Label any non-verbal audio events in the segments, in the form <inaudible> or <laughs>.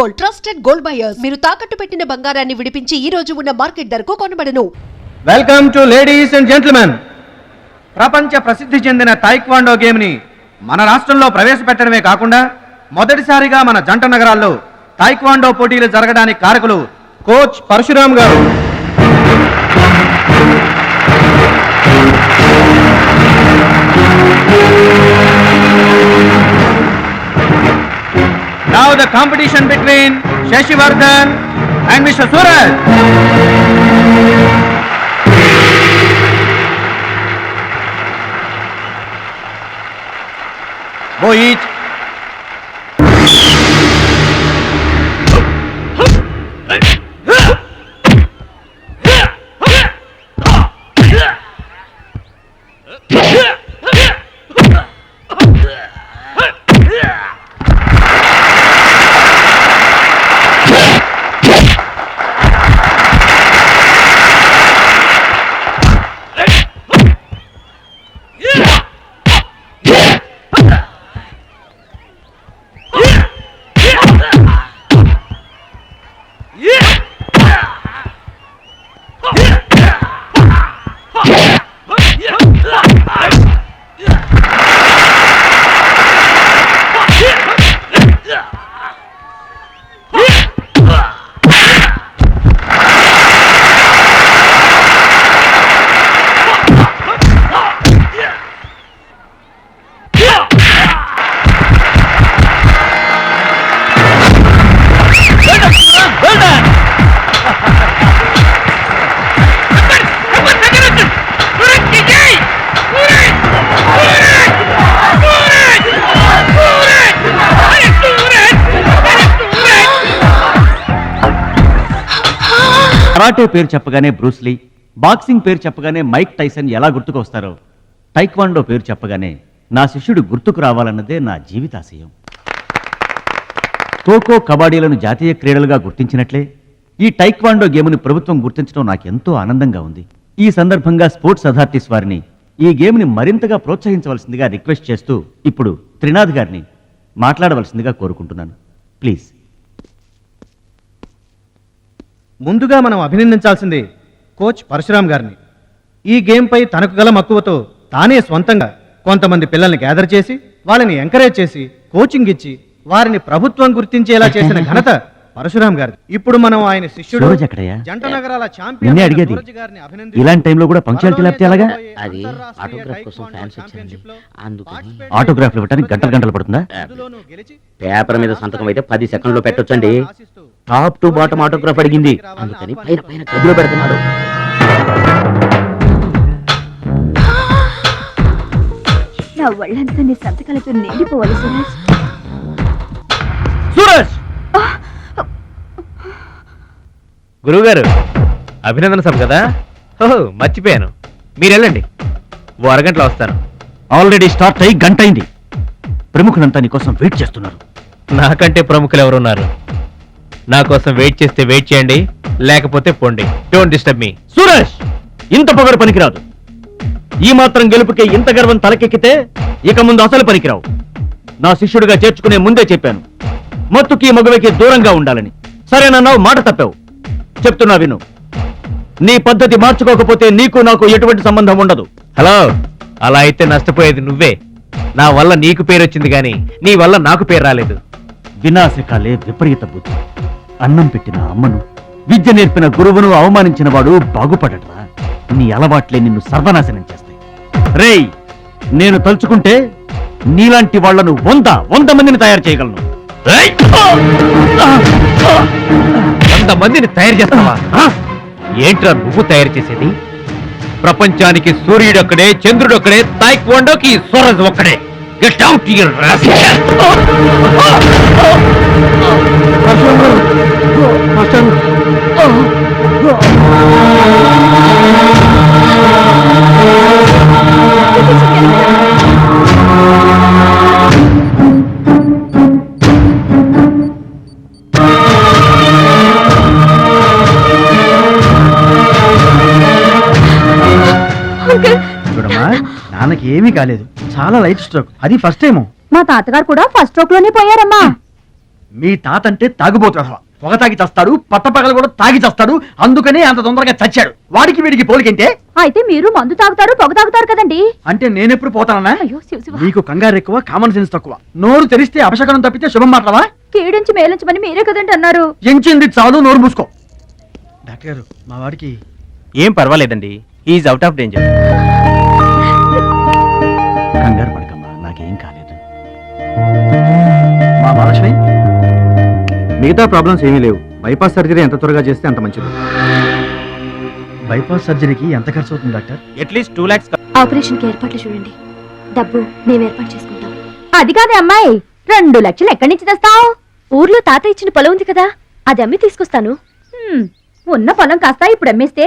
Gold trusted gold buyers. మీరు తాకట్టు పెట్టిన బంగారాన్ని విడిపించి ఈ రోజు ఉన్న మార్కెట్ ధరకు కొనబడను. Welcome to ladies and gentlemen ప్రపంచ ప్రసిద్ధి చెందిన తైక్వాండో గేమ్ని మన రాష్ట్రంలో ప్రవేశపెట్టడమే కాకుండా మొదటిసారిగా మన జంట నగరాల్లో తైక్వాండో పోటీలు జరగడానికి కారకులు కోచ్ పరశురామ్ గారు. Competition between Shashivardhan and Mr. Suraj. Go each. Karate పేరు చెప్పగానే బ్రూస్లీ బాక్సింగ్ పేరు చెప్పగానే మైక్ టైసన్ ఎలా గుర్తుకు వస్తారో టైక్వాండో పేరు చెప్పగానే నా శిష్యుడు గుర్తుకు రావాలన్నదే నా జీవితాశయం. ఖోఖో కబడ్డీలను జాతీయ క్రీడలుగా గుర్తించినట్లే ఈ టైక్వాండో గేమ్ని ప్రభుత్వం గుర్తించడం నాకెంతో ఆనందంగా ఉంది. ఈ సందర్భంగా స్పోర్ట్స్ అథారిటీస్ వారిని ఈ గేమ్ని మరింతగా ప్రోత్సహించవలసిందిగా రిక్వెస్ట్ చేస్తూ ఇప్పుడు త్రినాథ్ గారిని మాట్లాడవలసిందిగా కోరుకుంటున్నాను. ప్లీజ్. ముందుగా మనం అభినందించాల్సింది కోచ్ పరశురామ్ గారిని. ఈ గేమ్పై తనకు గల మక్కువతో తానే స్వంతంగా కొంతమంది పిల్లల్ని గ్యాదర్ చేసి వాళ్ళని ఎంకరేజ్ చేసి కోచింగ్ ఇచ్చి వారిని ప్రభుత్వం గుర్తించేలా చేసిన <laughs> ఘనత పరశురామ్ గారి ఇప్పుడు మనం ఆయన శిష్యుడు? జంట నగరాల ఛాంపియన్ అడిగేది. ఇలాంటి టైంలో కూడా పంక్చువాలిటీ లేకపోతే ఎలాగా? అది ఆటోగ్రాఫ్ కోసం ఫ్యాన్స్ వచ్చారండి అందుకని ఆటోగ్రాఫ్లు ఇవ్వడానికి గంటలు గంటలు పడుతుందా? పేపర్ మీద సంతకం అయితే పది సెకండ్లో పెట్టొచ్చండి. టాప్ టు బాటమ్ ఆటోగ్రాఫ్ అడిగింది అందుకని పైన పైన గదిలో పెడుతున్నాడు. నా ఒళ్ళంతా నీ సంతకాలతో నిండిపోవాలి సురేష్. సూరజ్ గురువుగారు అభినందన సభ కదా? ఓహో మర్చిపోయాను. మీరు వెళ్ళండి ఓ అరగంటలో వస్తాను. ఆల్రెడీ స్టార్ట్ అయ్యి గంట అయింది ప్రముఖులంతా నీకోసం వెయిట్ చేస్తున్నారు. నాకంటే ప్రముఖులు ఎవరున్నారు నా కోసం వెయిట్ చేస్తే వెయిట్ చేయండి లేకపోతే పోండి. డోంట్ డిస్టర్బ్ మీ సూరజ్ ఇంత పొగరు పనికిరాదు. ఈ మాత్రం గెలుపుకే ఇంత గర్వం తలకెక్కితే ఇక ముందు అసలు పనికిరావు. నా శిష్యుడిగా చేర్చుకునే ముందే చెప్పాను. మత్తుకి మగువకి దూరంగా ఉండాలని. సరేనన్నావు మాట తప్పావు. చెప్తున్నా విను. నీ పద్ధతి మార్చుకోకపోతే నీకు నాకు ఎటువంటి సంబంధం ఉండదు. హలో అలా అయితే నష్టపోయేది నువ్వే. నా వల్ల నీకు పేరు వచ్చింది కానీ నీ వల్ల నాకు పేరు రాలేదు. వినాశకాలే విపరీత బుద్ధి. అన్నం పెట్టిన అమ్మను విద్య నేర్పిన గురువును అవమానించిన వాడు బాగుపడట్రా. నీ అలవాట్లే నిన్ను సర్వనాశనం చేస్తాయి. రేయ్ నేను తలుచుకుంటే నీలాంటి వాళ్ళను వంద వంద మందిని తయారు చేయగలను. వంద మందిని తయారు చేస్తావా? ఆ! ఏంట్రా నువ్వు తయారు చేసేది? ప్రపంచానికి సూర్యుడు ఒక్కడే చంద్రుడు ఒక్కడే తాయిక్వాండోకి సూరజ్ ఒక్కడే. గెట్ అవుట్ చూడమ్మా నాన్నకి ఏమీ కాలేదు. చాలా లైట్ స్ట్రోక్. అది ఫస్ట్ టైము. మా తాతగారు కూడా ఫస్ట్ స్ట్రోక్లోనే పోయారమ్మా. మీ తాత అంటే తాగుబోతున్నా పొగ తాగి చస్తాడు పట్టపగలు కూడా తాగి చస్తాడు అందుకనే అంత తొందరగా చచ్చాడు. వాడికి వీడికి పోలికంటే? అయితే మీరు మందు తాగుతారు పొగ తాగుతారు కదండి. అంటే నేనెప్పుడు పోతానన్నా? అయ్యో శివ శివ. నీకు కంగారు ఎక్కువ కామన్ సెన్స్ తక్కువ. నోరు తెరిస్తే అపశకనం తప్పితే శుభం మాట్లాడవా? కీడించి మేలించమని మీరే కదండి అన్నారు. ఎంచింది చాలు నోరు మూసుకో. డాక్టర్ గారు మా వాడికి ఏం పర్వాలేదండి. ఈజ్ అవుట్ ఆఫ్ డేంజర్ కంగారు పడకమ్మా నాకేం కాలేదు. మా మహాలక్ష్మి మిగతా ప్రాబ్లమ్స్ ఏమీ లేవు. బైపాస్ సర్జరీ ఎంత త్వరగా చేస్తే అంత మంచిది. బైపాస్ సర్జరీకి ఎంత ఖర్చు అవుతుంది డాక్టర్? అట్లీస్ట్ టూ లాక్స్ ఆపరేషన్కి ఏర్పాట్లు చూడండి. డబ్బు మేము ఏర్పాటు చేసుకుంటాం. అది కాదే అమ్మాయి. రెండు లక్షలు ఎక్కడి నుంచి తెస్తావు? ఊర్లో తాత ఇచ్చిన పొలం ఉంది కదా అది అమ్మి తీసుకొస్తాను. ఉన్న పొలం కాస్త ఇప్పుడు అమ్మేస్తే.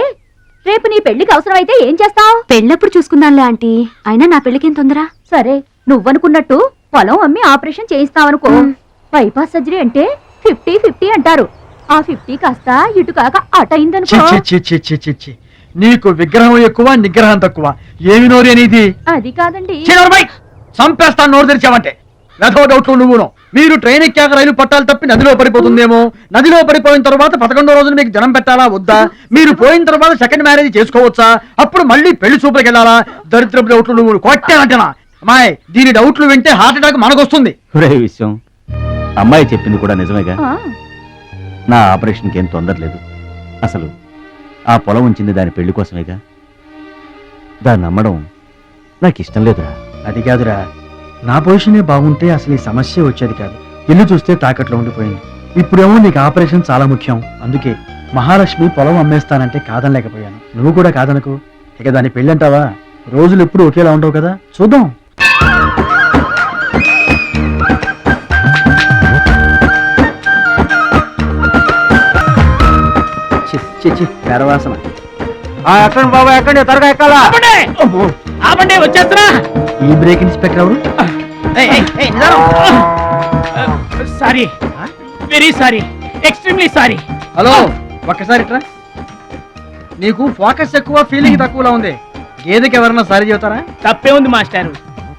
రేపు నీ పెళ్ళికి అవసరమైతే ఏం చేస్తావు? పెళ్ళప్పుడు చూసుకుందాంలే ఆంటీ. అయినా నా పెళ్ళికేం తొందర? సరే నువ్వనుకున్నట్టు పొలం అమ్మి ఆపరేషన్ చేయిస్తావనుకో. బైపాస్ సర్జరీ అంటే ఫిఫ్టీ ఫిఫ్టీ అంటారు. ఆ ఫిఫ్టీ కాస్త ఇటు కాక అటు చి, అయిందనుకో చి, చి, చి, చి, చి, చి. నీకు విగ్రహం ఎక్కువ నిగ్రహం తక్కువ. ఏమి నోరు అనేది? అది కాదండి. చంపేస్తాను నోరు తెరిచావంటే. వెధవ డౌట్లు నువ్వును. మీరు ట్రైన్ ఎక్కాక రైలు పట్టాలు తప్పి నదిలో పడిపోతుందేమో? నదిలో పడిపోయిన తర్వాత పదకొండో రోజున మీకు జనం పెట్టాలా వద్దా? మీరు పోయిన తర్వాత సెకండ్ మ్యారేజ్ చేసుకోవచ్చా? అప్పుడు మళ్ళీ పెళ్ళి చూపులకు వెళ్ళాలా? దరిద్రపు డౌట్లు నువ్వు కొట్టానంటనా అమ్మాయి దీని డౌట్లు వింటే హార్ట్ అటాక్ మనకు వస్తుంది ఒరే విషయం అమ్మాయి చెప్పింది కూడా నిజమేగా. నా ఆపరేషన్కి ఏం తొందర లేదు. అసలు ఆ పొలం ఉంచింది దాని పెళ్ళి కోసమేగా? దాన్ని నమ్మడం నాకు ఇష్టం లేదురా. అది కాదురా. నా పొజిషనే బాగుంటే అసలు ఈ సమస్య వచ్చేది కాదు. ఇల్లు చూస్తే తాకట్లో ఉండిపోయింది. ఇప్పుడేమో నీకు ఆపరేషన్ చాలా ముఖ్యం. అందుకే మహాలక్ష్మి పొలం అమ్మేస్తానంటే కాదనలేకపోయాను. నువ్వు కూడా కాదనకు. ఇక దాని పెళ్ళంటావా? రోజులు ఎప్పుడు ఒకేలా ఉండవు కదా? చూద్దాం. చి, చి, చి, పెరవాసన ఎక్కడ బాబా ఎక్కడ త్వరగా ఎక్కాలా? ఆపండి! వచ్చేస్తున్నా! ఈ బ్రేక్ ఇన్స్పెక్టర్ ఎవరు? Sorry. Very sorry. Extremely sorry. Hello ఒక్కసారి ఇట్రా. నీకు ఫోకస్ ఎక్కువ ఫీలింగ్ తక్కువలా ఉంది. గేదెకి ఎవరన్నా సారీ చెబుతారా? తప్పే ఉంది మాస్టారు.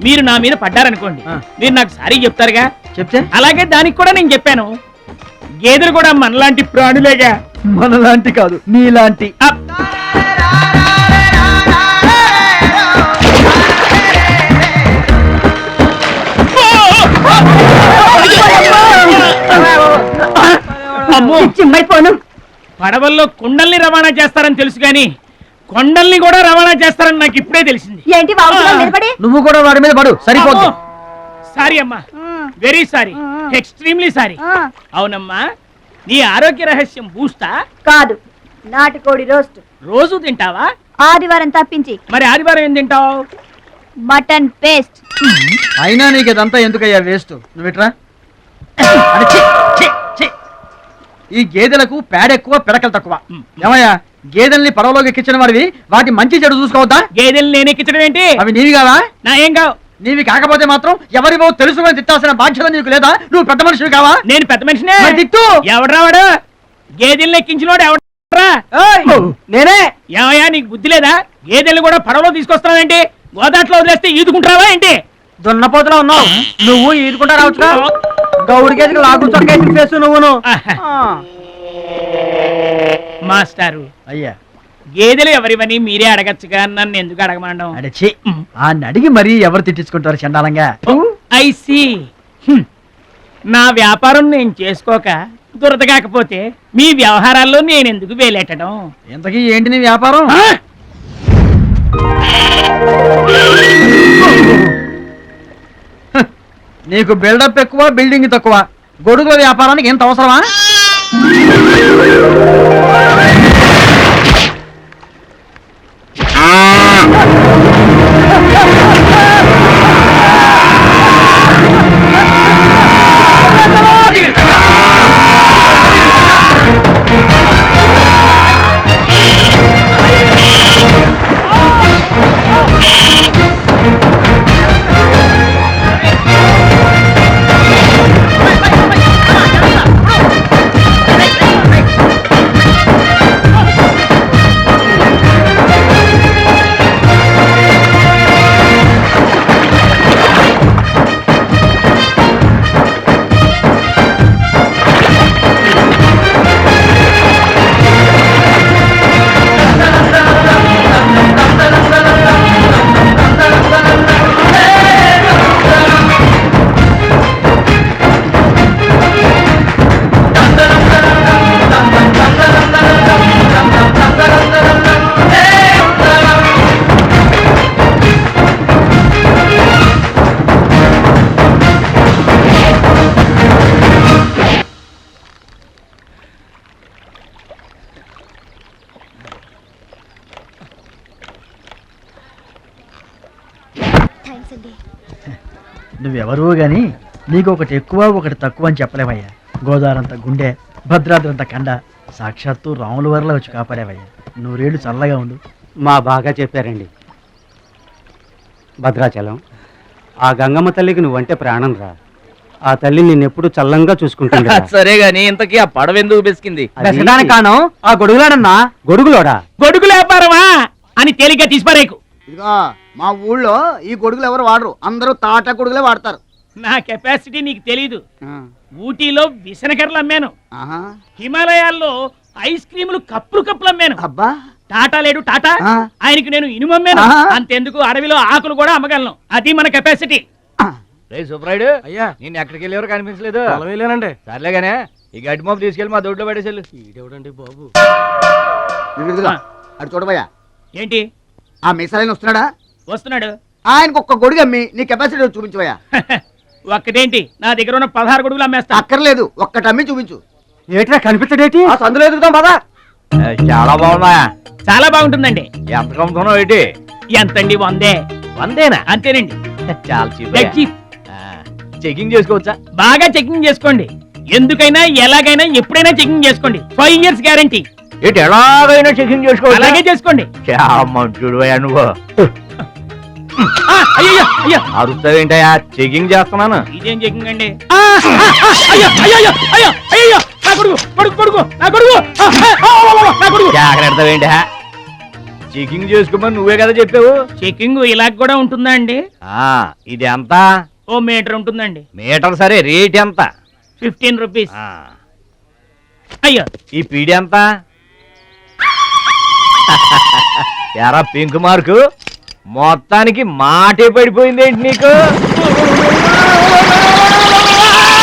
మీరు నా మీద పడ్డారనుకోండి. మీరు నాకు సారీ చెప్తారుగా? చెప్తే? అలాగే దానికి కూడా నేను చెప్పాను. గేదెలు కూడా మనలాంటి ప్రాణులేగా? మనలాంటి కాదు నీలాంటి. అప్. అమ్మో! చిమ్మైపోను పడవల్లో కుండల్ని రవాణా చేస్తారని తెలుసు కానీ కొండల్ని కూడా రవాణా చేస్తారని నాకు ఇప్పుడే తెలిసింది. ఏంటి బాబు నిలబడి. నువ్వు కూడా వాడి మీద పడు సరిపోద్ది. సారీ అమ్మా. వెరీ సారీ ఎక్స్ట్రీమ్లీ సారీ అవునమ్మా నీ ఆరోగ్య రహస్యం బూస్తా కాదు. నాటుకోడి రోస్ట్. రోజు తింటావా? ఆదివారం తప్పించి. మరి ఆదివారం ఏం తింటావు? Mutton paste. అయినా నీకు ఇదంతా ఎందుకయ్యా వేస్ట్? నువ్వు ఇట్రా. ఈ గేదెలకు పేడ ఎక్కువ పిడకలు తక్కువ. ఏమయ్యా గేదెల్ని పడవలోకి ఎక్కించిన వాడివి? వాటి మంచి చెడు చూసుకోవద్దా? గేదెలు నేను ఎక్కించడం ఏంటి? అవి నీవి కావా? నా ఏం కావు. నీవి కాకపోతే మాత్రం ఎవరివో తెలుసుకొని తిట్టాల్సిన బాధ్యత నీకు లేదా? నువ్వు పెద్ద మనిషివి కావా? నేను పెద్ద మనిషినే. మరి తిట్టు. ఎవడ్రా వాడు? గేదెల్ని ఎక్కించినోడు ఎవడ్రా? నేనే. ఏమయ్యా నీకు బుద్ధి లేదా? గేదెల్ని కూడా పడవలో తీసుకొస్తావేంటి గోదాట్లో వదిలేస్తే ఈదుకుంటావా ఏంటి? దున్నపోతులో ఉన్నావు. నువ్వు ఈదుకుంటా రావచ్చుగా? గౌడి గేదెకి లాగు చొక్కేసి ఫేసు నువ్వును. మాస్టారు. అయ్యా. గేదెలు ఎవరివని మీరే అడగచ్చుగా నన్ను ఎందుకు అడగమండం అడచి ఆ నడిగి మరీ ఎవరు తిట్టించుకుంటారు చండాలంగా? I see. నా వ్యాపారం నేను చేసుకోక దురద కాకపోతే మీ వ్యవహారాల్లో నేను ఎందుకు వేలెట్టడం ఇంతకీ ఏంటి నీ వ్యాపారం? నీకు బిల్డప్ ఎక్కువ బిల్డింగ్ తక్కువ. గొడుగుల వ్యాపారానికి ఎంత అవసరమా? Come on. నువ్వెవరూ గాని నీకు ఒకటి ఎక్కువ ఒకటి తక్కువ అని చెప్పలేవయ్యా గోదావరంత గుండె భద్రాద్రంత కండ సాక్షాత్తు రాముల వరలో వచ్చి కాపాడేవయ్యా. నూరేళ్ళు చల్లగా ఉండు. మా బాగా చెప్పారండి. భద్రాచలం ఆ గంగమ్మ తల్లికి నువ్వంటే ప్రాణం రా. ఆ తల్లి నిన్నెప్పుడు చల్లంగా చూసుకుంటుంది <laughs> సరే గాని ఇంతకీ ఆ పడవ ఎందుకు బెసికింది? కాను ఆ గొడుగులాడన్నా? గొడుగులోడా? గొడుగు వ్యాపారమా అని తేలిగ్గా తీసిపారేకు. ఇదిగో మా ఊళ్ళో ఈ గొడుగులు ఎవరు వాడరు. అందరూ తాటా గొడుగులే వాడతారు. నా కెపాసిటీ నీకు తెలీదు. ఆ, ఊటీలో విసనకర్రలు అమ్మాను. ఆహా. హిమాలయాల్లో ఐస్ క్రీములు కప్పులు కప్పులు అమ్మాను. అబ్బా. టాటా లేడు టాటా. ఆయనకి నేను ఇనుము అమ్మాను. అంతెందుకు అడవిలో ఆకులు కూడా అమ్మగలను. అది మన కెపాసిటీ. ఆ, రే సుబ్రాయుడు అయ్యా. నేను ఎక్కడికి వెళ్ళేవారు కనిపించలేదు. వెళ్ళానండి సర్లేగానే ఈ గడ్డి మోపు తీసుకెళ్ళి మా దొడ్లో పడేసేళ్ళు. ఈడెవడండి బాబు. అటు చూడబోయా. ఏంటి? ఆ మిసలైన వస్తున్నాడా? వస్తున్నాడు. ఆయనకు ఒక్క గొడుగు అమ్మి నీ కెపాసిటీ చూపించబోయా <laughs> ఒక్కటేంటి? నా దగ్గర ఉన్న పదహారు గొడుగులు అమ్మేస్తా. అక్కర్లేదు ఒక్కటి అమ్మి చూపించు. ఏట్రా కనిపించడేటి ఆ సందులో ఎదుగుతాం పదా. చాలా బాగున్నా చాలా బాగుంటుందండి. ఎంత కమ్ముతున్నావు ఏంటి? ఎంతండి వందే. వందేనా? అంతేనండి. <laughs> చాలా చీప్. చెకింగ్ చేసుకోవచ్చా? బాగా చెకింగ్ చేసుకోండి. ఎందుకైనా ఎలాగైనా ఎప్పుడైనా చెకింగ్ చేసుకోండి. Five years guarantee. ఏంటి ఎలాగైనా చెకింగ్ చేసుకోవచ్చా? అలాగే చేసుకోండి. మంచుడు నువ్వు. ఆ, అయ్యయ్యో, అయ్యో. అరుస్తావేంటయా చెకింగ్ చేస్తున్నాను. ఇదేం చెకింగ్ అండి? ఆ, ఆ, ఆ, అయ్యో అయ్యో అయ్యో అయ్యో అయ్యో నా కొడుకు కొడుకు కొడుకు నా కొడుకు. ఆ, ఆ, ఆ, ఆ, నా కొడుకు. జాగ్రత్తవేంటి చెకింగ్ చేసుకోమని నువ్వే కదా చెప్పావు? చెకింగ్ ఇలా కూడా ఉంటుందా అండి? ఆ ఇది ఎంత? ఓ మీటర్ ఉంటుందండి. మీటర్ సరే రేట్ ఎంత? Fifteen rupees. ఆ, అయ్యో. ఈ పీడి ఎంత? ఎరా పింక్ మార్కు మొత్తానికి మాటే పడిపోయింది ఏంటి నీకు?